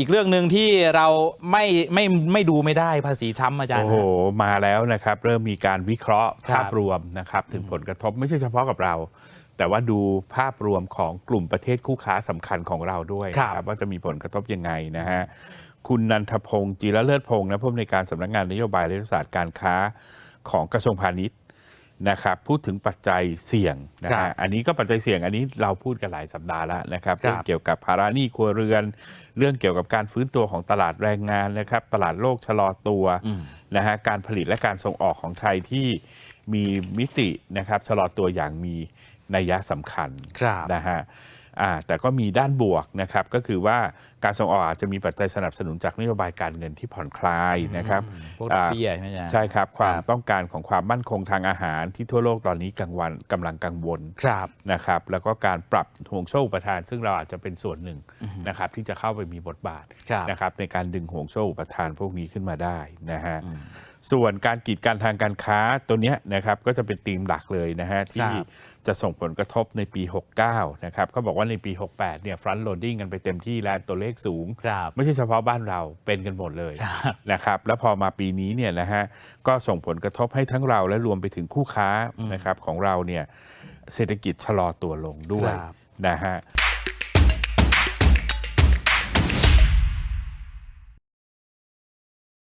อีกเรื่องหนึ่งที่เราไม่ไม่ไม่ดูไม่ได้ภาษีช้ำอาจารย์ โอ้โห มาแล้วนะครับ เริ่มมีการวิเคราะห์ครับภาพรวมนะครับ ถึงผลกระทบไม่ใช่เฉพาะกับเรา แต่ว่าดูภาพรวมของกลุ่มประเทศคู่ค้าสำคัญของเราด้วยครับนะครับว่าจะมีผลกระทบยังไงนะฮะคุณนันทพงศ์จีรเลิศพงศ์นะผู้อำนวยการสำนักงานนโยบายและยุทธศาสตร์การค้าของกระทรวงพาณิชย์ นะครับพูดถึงปัจจัยเสี่ยงนะครัฮะบอันนี้ก็ปัจจัยเสี่ยงอันนี้เราพูดกันหลายสัปดาห์แล้วนะครับครับ เรื่องเกี่ยวกับภาระหนี้ครัวเรือน เรื่องเกี่ยวกับการฟื้นตัวของตลาดแรงงานนะครับ ตลาดโลกชะลอตัวอืมนะฮะการผลิตและการส่งออกของไทยที่มีมิตินะครับชะลอตัวอย่างมีนัยยะสำคัญ ครับ นะฮะอ่า แต่ก็มีด้านบวกนะครับก็คือว่าการส่งออกอาจจะมีปัจจัยสนับสนุนจากนโยบายการเงินที่ผ่อนคลายนะครับพวกอ่าเบี้ยใช่ไหมอาจารย์ใช่ครับความครับต้องการของความมั่นคงทางอาหารที่ทั่วโลกตอนนี้กังวลกำลังกังวลครับนะครับแล้วก็การปรับห่วงโซ่อุปทาน ซึ่งเราอาจจะเป็นส่วนหนึ่งนะครับที่จะเข้าไปมีบทบาทครับนะครับในการดึงห่วงโซ่อุปทานพวกนี้ขึ้นมาได้นะฮะ ส่วนการกีดกันทางการค้าตัวเนี้ยนะครับก็จะเป็นธีมหลักเลยนะฮะที่ครับจะส่งผลกระทบในปี 69 นะครับเขาบอกว่าในปี 68 เนี่ยฟรอนต์โหลดดิ้งกันไปเต็มที่แล้วตัวเลขสูงครับไม่ใช่เฉพาะบ้านเราเป็นกันหมดเลยครับนะครับแล้วพอมาปีนี้เนี่ยนะฮะก็ส่งผลกระทบให้ทั้งเราและรวมไปถึงคู่ค้านะครับของเราเนี่ยเศรษฐกิจชะลอตัวลงด้วยครับนะฮะ